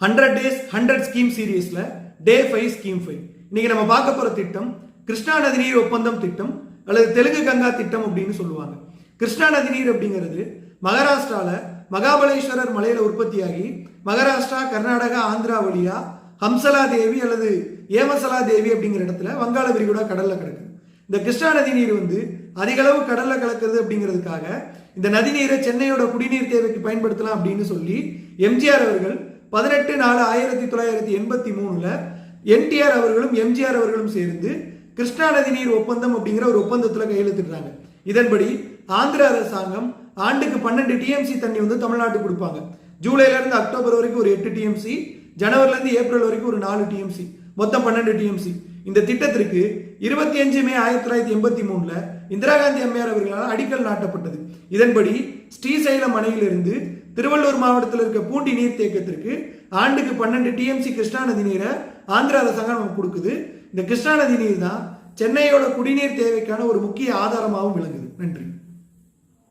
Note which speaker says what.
Speaker 1: Hundred days hundred scheme சீரீஸ்ல day five scheme five இன்னைக்கு நம்ம பார்க்க போற திட்டம் கிருஷ்ணா நதிநீர் ஒப்பந்தம் திட்டம் அல்லது தெலுங்கு கங்கா திட்டம் அப்படின்னு சொல்லுவாங்க. கிருஷ்ணா நதிநீர் அப்படிங்கிறது மகாராஷ்டிரால மகாபலேஸ்வரர் மலையில உற்பத்தியாகி மகாராஷ்டிரா கர்நாடகா ஆந்திரா வழியா ஹம்சலா தேவி அல்லது ஏமசலா தேவி அப்படிங்கிற இடத்துல வங்காள விரிகுடா கடல்ல கிடக்குது இந்த கிருஷ்ணா நதி நீர் வந்து அதிக அளவு கடல்ல கலக்குது அப்படிங்கிறதுக்காக இந்த நதி நீரை சென்னையோட குடிநீர் தேவைக்கு பயன்படுத்தலாம் அப்படின்னு சொல்லி எம்ஜிஆர் அவர்கள் பதினெட்டு நாலு ஆயிரத்தி தொள்ளாயிரத்தி எண்பத்தி மூணுல என்டிஆர் அவர்களும் எம்ஜிஆர் அவர்களும் சேர்ந்து கிருஷ்ணா நதி நீர் ஒப்பந்தம் அப்படிங்கிற ஒரு ஒப்பந்தத்தில் கையெழுத்திடுறாங்க. இதன்படி ஆந்திர அரசாங்கம் ஆண்டுக்கு பன்னெண்டு டிஎம்சி தண்ணி வந்து தமிழ்நாட்டுக்கு கொடுப்பாங்க. ஜூலைல இருந்து அக்டோபர் வரைக்கும் ஒரு எட்டு டிஎம்சி ஜனவரில இருந்து ஏப்ரல் வரைக்கும் ஒரு நாலு டிஎம்சி மொத்தம் பன்னெண்டு டிஎம்சி இந்த திட்டத்திற்கு இருபத்தி அஞ்சு மே ஆயிரத்தி தொள்ளாயிரத்தி எண்பத்தி மூணுல இந்திரா காந்தி அம்மையார் அவர்களால் அடிக்கல் நாட்டப்பட்டது. இதன்படி ஸ்ரீசைலம் அணையிலிருந்து திருவள்ளூர் மாவட்டத்தில் இருக்க பூண்டி நீர்த்தேக்கத்திற்கு ஆண்டுக்கு பன்னெண்டு டிஎம்சி கிருஷ்ணா நதி நீரை ஆந்திர அரசாங்கம் நமக்கு கொடுக்குது. இந்த கிருஷ்ணா நதி நீர் தான் சென்னையோட குடிநீர் தேவைக்கான ஒரு முக்கிய ஆதாரமாகவும் விளங்குது. நன்றி.